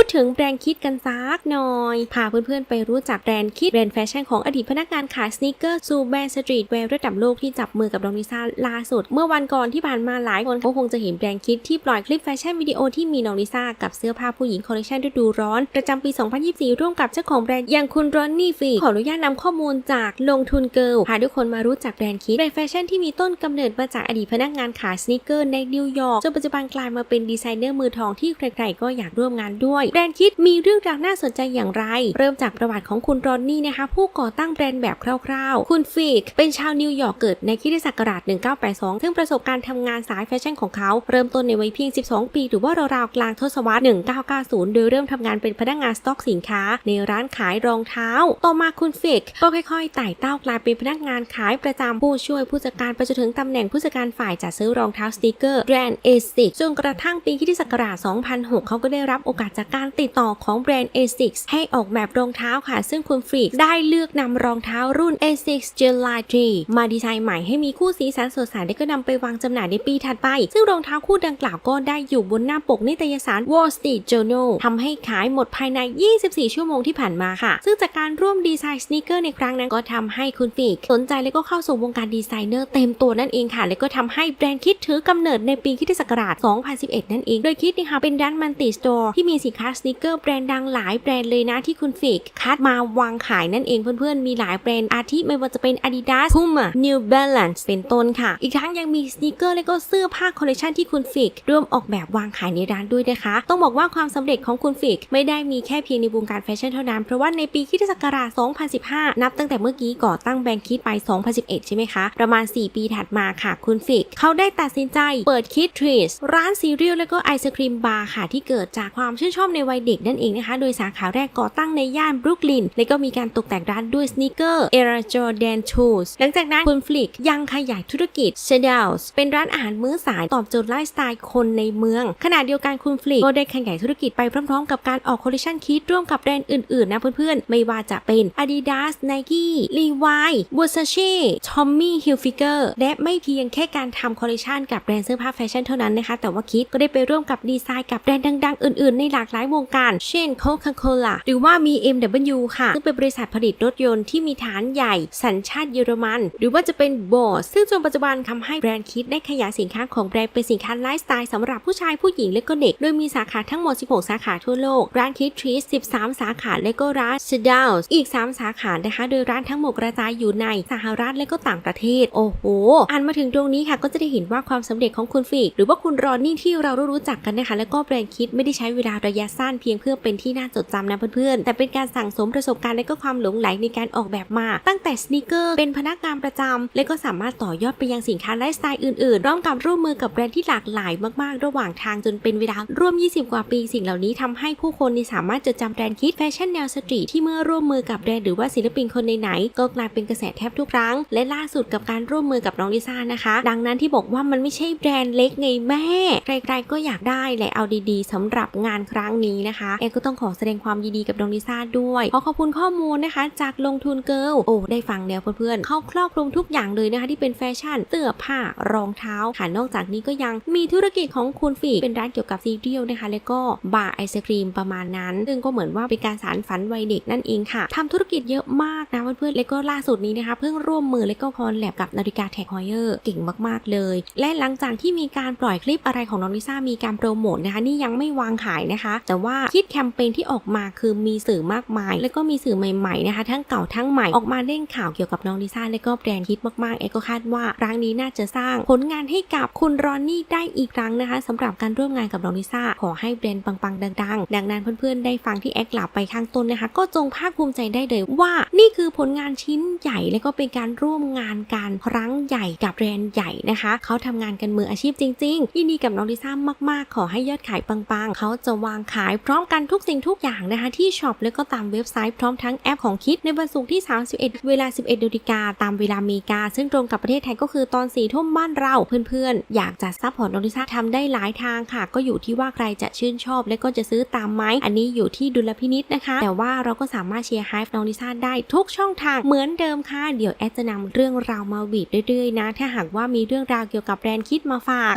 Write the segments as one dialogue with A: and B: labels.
A: พูด ถึงแบรนด์คิดกันซักหน่อย พาเพื่อนๆไปรู้จักแบรนด์คิดแบรนด์แฟชั่นของอดีตพนักงานขายสเนคเกอร์สู่แบรนด์สตรีทแวร์ระดับโลกที่จับมือกับน้องลิซ่าล่าสุด เมื่อวันก่อนที่ผ่านมาหลายคนก็คงจะเห็นแบรนด์คิดที่ปล่อยคลิปแฟชั่นวิดีโอที่มีน้องลิซ่ากับเสื้อผ้าผู้หญิงคอลเลคชันฤดูร้อน ประจำปี 2024 ร่วมกับเจ้าของแบรนด์อย่างคุณรอนนี่ฟีขออนุญาตนำข้อมูลจากลงทุนเกิลพาทุกคนมารู้จักแบรนด์คิดแบรนด์แฟชั่นที่มีต้นกำเนิดมาจากอดีตพนักงานขายสเนคเกอร์ในนิวยอร์กจนปัจจุบันกลายมาเป็นดีไซเนอร์มือทองที่ใครๆก็อยากร่วมงานด้วยแบรนด์คิดมีเรื่องราวน่าสนใจอย่างไร เริ่มจากประวัติของคุณรอนนี่นะคะ ผู้ก่อตั้งแบรนด์แบบคร่าวๆ คุณฟิกเป็นชาวนิวยอร์กเกิดในคริสตศักราช 1982 ซึ่งประสบการณ์ทำงานสายแฟชั่นของเขา เริ่มต้นในวัยเพียง 12 ปี หรือว่าราวๆกลางทศวรรษ 1990 โดยเริ่มทำงานเป็นพนักงานสต็อกสินค้า ในร้านขายรองเท้า ต่อมาคุณฟิกก็ค่อยๆไต่เต้ากลายเป็นพนักงานขายประจำผู้ช่วยผู้จัดการไปจนถึงตำแหน่งผู้จัดการฝ่ายจัดซื้อรองเท้าสติกเกอร์แบรนด์เอซิกจนกระทั่งปีคริสตศักราช 2006 เขาก็ได้รับโอกาสจากการติดต่อของแบรนด์ ASICS ให้ออกแบบรองเท้าค่ะ ซึ่งคุณฟรีกได้เลือกนำรองเท้ารุ่น ASICS July 3มาดีไซน์ใหม่ให้มีคู่สีสันสดใสและก็นำไปวางจำหน่ายในปีถัดไป ซึ่งรองเท้าคู่ดังกล่าวก็ได้อยู่บนหน้าปกนิตยสาร Wall Street Journal ทำให้ขายหมดภายใน 24 ชั่วโมงที่ผ่านมาค่ะ ซึ่งจากการร่วมดีไซน์สนีกเกอร์ในครั้งนั้นก็ทำให้คุณฟรีกสนใจและก็เข้าสู่วงการดีไซเนอร์เต็มตัวนั่นเองค่ะ และก็ทำให้แบรนด์คิดถือกำเนิดในปีคิศักราช 2011 นั่นเอง โดยคิดนะคะเป็นร้านมันติสโตร์ที่มีสินค้าสนีกเกอร์แบรนด์ดังหลายแบรนด์เลยนะที่คุณฟิกคัดมาวางขายนั่นเองเพื่อนๆ มีหลายแบรนด์อาทิไม่ว่าจะเป็น Adidas Puma New Balance เป็นต้นค่ะ อีกทั้งยังมีสนีกเกอร์และก็เสื้อผ้าคอลเลคชันที่คุณฟิกร่วมออกแบบวางขายในร้านด้วยนะคะ ต้องบอกว่าความสำเร็จของคุณฟิกไม่ได้มีแค่เพียงในวงการแฟชั่นเท่านั้น เพราะว่าในปีคิศักราช 2015 นับตั้งแต่เมื่อกี้ก่อตั้งแบรนด์คิดไป 2011 ใช่ไหมคะ ประมาณ 4 ปีถัดมาค่ะคุณฟิก เขาได้ตัดสินใจเปิดคิดทรีสร้านซีเรียลและก็ไอศครีมบาร์ค่ะที่เกิดจากความชื่นชอบในวัยเด็กนั่นเองนะคะ โดยสาขาแรกก่อตั้งในย่านบรุกลิน และก็มีการตกแต่งร้านด้วยสเนคเกอร์เอราจอร์แดนทูสหลังจากนั้นคุณฟลิกยังขยายธุรกิจเชดลส์เป็นร้านอาหารมื้อสายตอบโจทย์ไลฟ์สไตล์คนในเมือง ขณะเดียวกันคุณฟลิกก็ได้ขยายธุรกิจไปพร้อมๆ กับการออกคอลเลคชันคิดร่วมกับแบรนด์อื่นๆนะเพื่อนๆ ไม่ว่าจะเป็น Adidas Nike Levi Versace Tommy Hilfiger และไม่เพียงแค่การทำคอลเลคชันกับแบรนด์เสื้อผ้าแฟชั่นเท่านั้นนะคะแต่ว่าคิดก็ได้ไปร่วมกับดีไซน์กับแบรนด์ดัง ๆ อื่นๆ ในหลากหลายวงการ เช่น Coca-Cola หรือว่ามี MW ค่ะ ซึ่งเป็นบริษัทผลิตรถยนต์ที่มีฐานใหญ่ สัญชาติเยอรมัน หรือว่าจะเป็น b o s ซึ่งจนปัจจุบันทำให้แบรนด์คิดได้ขยายสินค้าของแบรนด์เป็นสินค้าไลฟ์สไตล์สำหรับผู้ชายผู้หญิงและก็เด็ก โดยมีสาขาทั้งหมด 16 สาขาทั่วโลก ร้านคิดทรีส13 สาขาและก็ร้าน s h a d o w s อีก 3 สาขานะคะ โดยร้านทั้งหมดกระจายอยู่ในสหรัฐและก็ต่างประเทศ โอ้โห อ่านมาถึงตรงนี้ค่ะ ก็จะได้เห็นว่าความสำเร็จของคุณฟิกหรือว่าคุณรอนนี่ที่เรารู้จักกันนะคะ แล้วก็แบรนด์คิดไม่ได้ใช้เวลาระยะสั้นเพียงเพื่อเป็นที่น่าจดจำนะเพื่อนๆ แต่เป็นการสั่งสมประสบการณ์และก็ความหลงไหลในการออกแบบมา ตั้งแต่สนีกเกอร์เป็นพนักงานประจำและก็สามารถต่อยอดไปยังสินค้าไลฟ์สไตล์อื่นๆร่วมกับร่วมมือกับแบรนด์ที่หลากหลายมากๆ ระหว่างทางจนเป็นเวลาร่วม 20 กว่าปีสิ่งเหล่านี้ทำให้ผู้คนสามารถจดจำแบรนด์คิดแฟชั่นแนวสตรีทที่เมื่อร่วมมือกับแบรนด์หรือว่าศิลปินคนไหนๆก็กลายเป็นกระแสแทบทุกครั้ง และล่าสุดกับการร่วมมือกับน้องลิซ่านะคะ ดังนั้นที่บอกว่ามันไม่ใช่แบรนด์เล็กไงแม่ ใครๆก็อยากได้และเอาดีๆสำหรับงานครั้งนี้นะคะแอนก็ต้องขอแสดงความยินดีกับน้องลิซ่าด้วยขอขอบคุณข้อมูลนะคะ จากลงทุนเกิลโอ้ได้ฟังแนวเพื่อนๆเข้าครอบคลุมทุกอย่างเลยนะคะ ที่เป็นแฟชั่นเสื้อผ้ารองเท้าค่ะนอกจากนี้ก็ยังมีธุรกิจของคุณฝีเป็นร้านเกี่ยวกับซีเรียลนะคะ แล้วก็บาร์ไอศครีมประมาณนั้น ซึ่งก็เหมือนว่าเป็นการสารฝันวัยเด็กนั่นเองค่ะทำธุรกิจเยอะมากนะเพื่อนๆแล้วก็ล่าสุดนี้นะคะ เพิ่งร่วมมือและก็คอนแลบกับนาฬิกาแท็กฮอยเออร์เก่งมากๆเลย และหลังจากที่มีการปล่อยคลิปอะไรของน้องลิซ่ามีการโปรโมทนะคะ นี่ยังไม่วางขายนะคะ แต่ว่าคิดแคมเปญที่ออกมาคือมีสื่อมากมาย แล้วก็มีสื่อใหม่ๆนะคะทั้งเก่าทั้งใหม่ออกมาเล่นข่าวเกี่ยวกับน้องลิซ่าและก็แบรนด์คิดมากๆเอก็คาดว่าครั้งนี้น่าจะสร้างผลงานให้กับคุณรอนนี่ได้อีกครั้งนะคะสำหรับการร่วมงานกับน้องลิซ่าขอให้แบรนด์ปังๆดังๆ ดังนั้นเพื่อนๆได้ฟังที่แอคกล่าวไปข้างต้นนะคะ ก็จงภาคภูมิใจได้เลยว่านี่คือผลงานชิ้นใหญ่และก็เป็นการร่วมงานกันครั้งใหญ่กับแบรนด์ใหญ่นะคะเขาทำงานกันมืออาชีพจริงๆยินดีกับน้องลิซ่ามากๆ ขอให้ยอดขายปังๆเขาจะวางขายพร้อมกันทุกสิ่งทุกอย่างนะคะที่ช็อปและก็ตามเว็บไซต์พร้อมทั้งแอปของคิดในวันศุกร์ที่ 31 เวลา 11นาฬิกาตามเวลาอเมริกา ซึ่งตรงกับประเทศไทยก็คือตอน4ทุ่มบ้านเราเพื่อนๆ อยากจะซัพพอร์ตน้องลิซ่าทำได้หลายทางค่ะ ก็อยู่ที่ว่าใครจะชื่นชอบและก็จะซื้อตามไหมอันนี้อยู่ที่ดุลพินิษนะคะ แต่ว่าเราก็สามารถเชียร์ไฮฟ์น้องลิซ่าได้ทุกช่องทางเหมือนเดิมค่ะเดี๋ยวแอดจะนำเรื่องราวมาบีบเรื่อยๆนะถ้าหากว่ามีเรื่องราวเกี่ยวกับแบรนด์คิดมาฝาก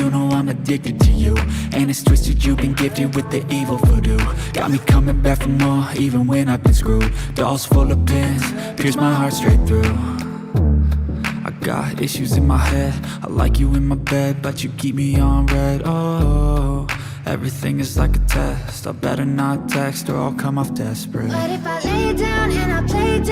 B: You know I'm addicted to you. And it's twisted, you've been gifted with the evil voodoo. Got me coming back for more, even when I've been screwed. Dolls full of pins, pierce my heart straight through. I got issues in my head. I like you in my bed, but you keep me on red. Oh, everything is like a test. I better not text or I'll come off desperate.
C: But if I lay down and I play down